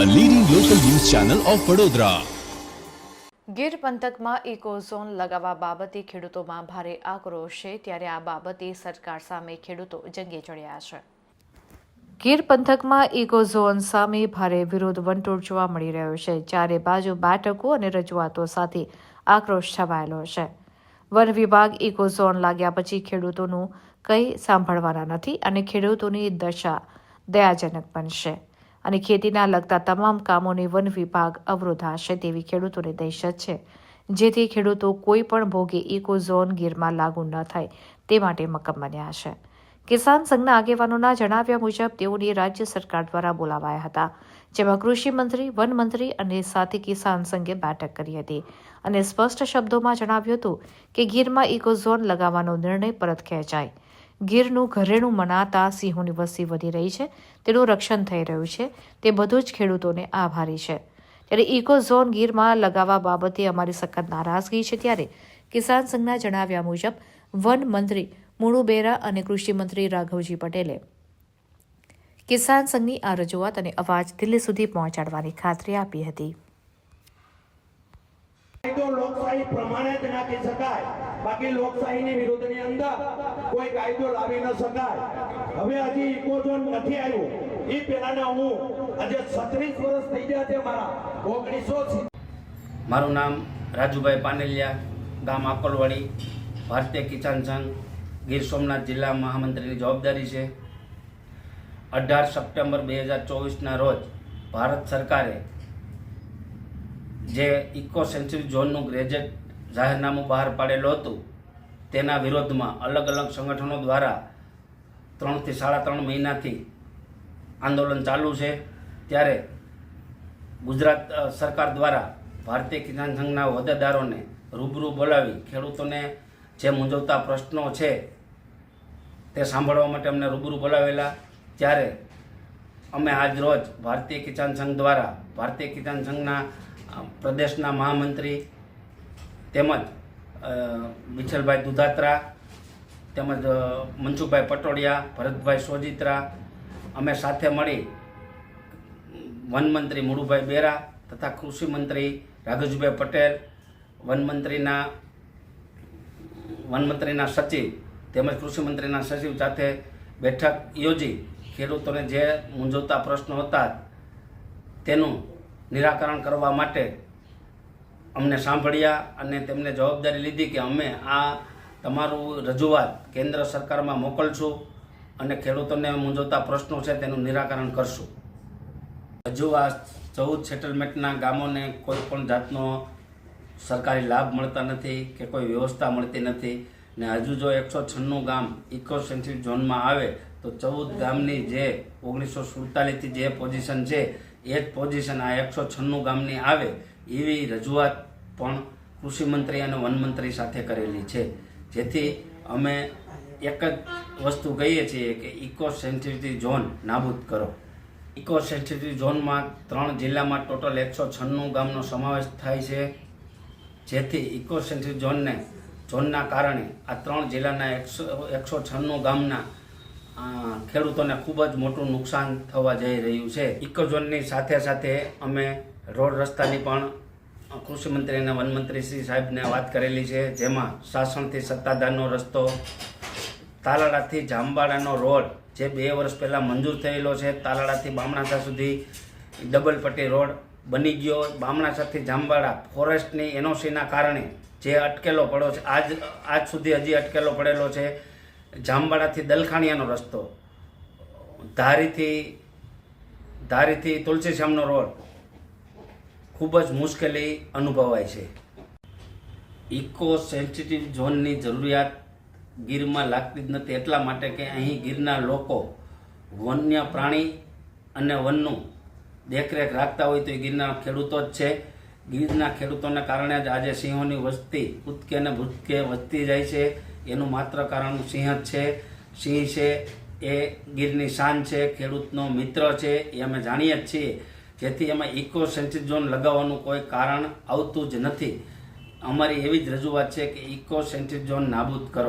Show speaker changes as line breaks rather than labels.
Channel of Vadodara
Gir પંથકમાં ecozone લગાવવા બાબતે ખેડૂતોમાં ભારે આક્રોશ છે, ત્યારે આ બાબતે સરકાર સામે ખેડૂતો જંગે ચડ્યા છે. ગીર પંથકમાં ઇકોઝોન સામે ભારે વિરોધ વંટોળ જોવા મળી રહ્યો છે, ચારે બાજુ બેઠકો અને રજૂઆતો સાથે આક્રોશ છવાયેલો છે. વન વિભાગ ઇકોઝોન લાગ્યા પછી ખેડૂતોનું કંઈ સાંભળવાના નથી અને ખેડૂતોની દશા દયાજનક બનશે. અને ખેતીના લગતા તમામ કામોને વન વિભાગ અવરોધાશે તેવી ખેડૂતોની દહેશત છે. જેથી ખેડૂતો કોઈ પણ ભોગે ઇકો ઝોન ગીરમાં લાગુ ન થાય તે માટે મક્કમ બન્યા છે કિસાન સંઘના આગેવાનોના જણાવ્યા મુજબ તેઓને રાજ્ય સરકાર દ્વારા બોલાવાયા હતા, જેમાં કૃષિ મંત્રી, વન મંત્રી અને સાથે કિસાન સંઘે બેઠક કરી હતી. અને સ્પષ્ટ શબ્દોમાં જણાવ્યું હતું કે ગીરમાં ઇકો ઝોન લગાવવાનો નિર્ણય પરત ખેંચાય. ગીરનું ઘરેણું મનાતા સિંહોની વસ્તી વધી રહી છે. તેનું રક્ષણ થઈ રહ્યું છે. તે બધું જ ખેડૂતોને આભારી છે. ત્યારે ઇકો ઝોન ગીરમાં લગાવવા બાબતે અમારી સખત નારાજગી છે ત્યારે કિસાન સંઘના જણાવ્યા મુજબ વન મંત્રી મુળુબેરા અને કૃષિમંત્રી રાઘવજી પટેલે કિસાન સંઘની આ રજૂઆત અને અવાજ દિલ્હી સુધી પહોંચાડવાની ખાતરી આપી હતી.
લોકશાહી પ્રમાણે જ નાખી શકાય. બાકી લોકશાહીની વિરુદ્ધની અંદર કોઈ કાયદો લાવી ન શકાય. હવે હજી ઇકોઝોન નથી આવ્યું. એ પહેલાના હું આજે છત્રીસ વર્ષ થઈ ગયા છે મારા. ઓગણીસો
મારું નામ રાજુભાઈ પાનેલિયા, ગામ આકોલવાડી, ભારતીય કિસાન સંઘ, ગીર સોમનાથ જિલ્લા મહામંત્રીની જવાબદારી છે. અઢાર સપ્ટેમ્બર બે હજાર ચોવીસના રોજ ભારત સરકારે જે ઇકો સેન્ચુરી ઝોનનું ગ્રેજેટ જાહેરનામું બહાર પાડેલું હતું. તેના વિરોધમાં અલગ અલગ સંગઠનો દ્વારા ત્રણથી સાડા ત્રણ મહિનાથી આંદોલન ચાલુ છે. ત્યારે ગુજરાત સરકાર દ્વારા ભારતીય કિસાન સંઘના હોદ્દેદારોને રૂબરૂ બોલાવી ખેડૂતોને જે મૂંઝવતા પ્રશ્નો છે તે સાંભળવા માટે અમને રૂબરૂ બોલાવેલા. ત્યારે અમે આજ રોજ ભારતીય કિસાન સંઘ દ્વારા, ભારતીય કિસાન સંઘના પ્રદેશના મહામંત્રી તેમજ વિઠ્ઠલભાઈ દુધાત્રા, તેમજ મનસુખભાઈ પટોડિયા ભરતભાઈ સોજિત્રા, અમે સાથે મળી વનમંત્રી મુળુભાઈ બેરા તથા કૃષિમંત્રી રાઘુજીભાઈ પટેલ વનમંત્રીના વનમંત્રીના સચિવ તેમજ કૃષિમંત્રીના સચિવ સાથે બેઠક યોજી ખેડૂતોને જે મૂંઝવતા પ્રશ્નો હતા તેનું નિરાકરણ કરવા માટે અમને સાંભળ્યા અને તેમને જવાબદારી લીધી કે અમે આ તમારું રજૂઆત કેન્દ્ર સરકારમાં મોકલશું અને ખેડૂતોને મૂંઝવતા પ્રશ્નો છે તેનું નિરાકરણ કરશું. હજુ આ ચૌદ સેટલમેન્ટના ગામોને કોઈ પણ જાતનો સરકારી લાભ મળતા નથી કે કોઈ વ્યવસ્થા મળતી નથી ને હજુ જો એકસો છન્નું ગામ ઇકો સેન્સિટિવ ઝોનમાં આવે તો ચૌદ ગામની જે ઓગણીસો સુડતાલીસથી જે પોઝિશન છે એ જ પોઝિશન આ એકસો છન્નું ગામની આવે એવી રજૂઆત પણ કૃષિમંત્રી અને વનમંત્રી સાથે કરેલી છે. જેથી અમે એક જ વસ્તુ કહીએ છીએ કે ઇકો સેન્સિટિવ ઝોન નાબૂદ કરો. ઇકો સેન્સિટિવ ઝોનમાં ત્રણ જિલ્લામાં ટોટલ એકસો છન્નું ગામનો સમાવેશ થાય છે. જેથી ઇકો સેન્સિટિવ ઝોનને ઝોનના કારણે આ ત્રણ જિલ્લાના એકસો એકસો છન્નું ગામના ખેડૂતોને ખૂબ જ મોટું નુકસાન થવા જઈ રહ્યું છે. ઇકો ઝોનની સાથે સાથે અમે રોડ રસ્તાની પણ કૃષિમંત્રી અને વનમંત્રી શ્રી સાહેબને વાત કરેલી છે, જેમાં સાસણથી સત્તાધારનો રસ્તો, તાલાળાથી જામબાળાનો રોડ, જે બે વર્ષ પહેલાં મંજૂર થયેલો છે, તાલાળાથી બામણાસા સુધી ડબલ પટ્ટી રોડ બની ગયો. બામણાસાથી જામબાળા ફોરેસ્ટની એનઓસીના કારણે જે અટકેલો પડ્યો છે, આજ આજ સુધી હજી અટકેલો પડેલો છે જામબાળાથી દલખાણિયાનો રસ્તો, ધારીથી ધારીથી તુલસીશ્યામનો રોડ ખૂબ જ મુશ્કેલી અનુભવાય છે. ઇકો સેન્સિટિવ ઝોનની જરૂરિયાત ગીરમાં લાગતી જ નથી, એટલા માટે કે અહીં ગીરના લોકો વન્ય પ્રાણી અને વનનું દેખરેખ રાખતા હોય તો એ ગીરના ખેડૂતો જ છે. ગીરના ખેડૂતોને કારણે જ આજે સિંહોની વસ્તી કૂદકે અને ભૂતકે વધતી જાય છે. એનું માત્ર કારણ સિંહ જ છે. સિંહ છે એ ગીરની શાન છે, ખેડૂતનો મિત્ર છે, એ અમે જાણીએ જ છીએ. જેથી એમાં ઇકો સેન્સિટિવ ઝોન લગાવવાનું કોઈ કારણ આવતું જ નથી. અમારી એવી જ રજૂઆત છે કે ઇકો સેન્સિટિવ ઝોન નાબૂદ કરો.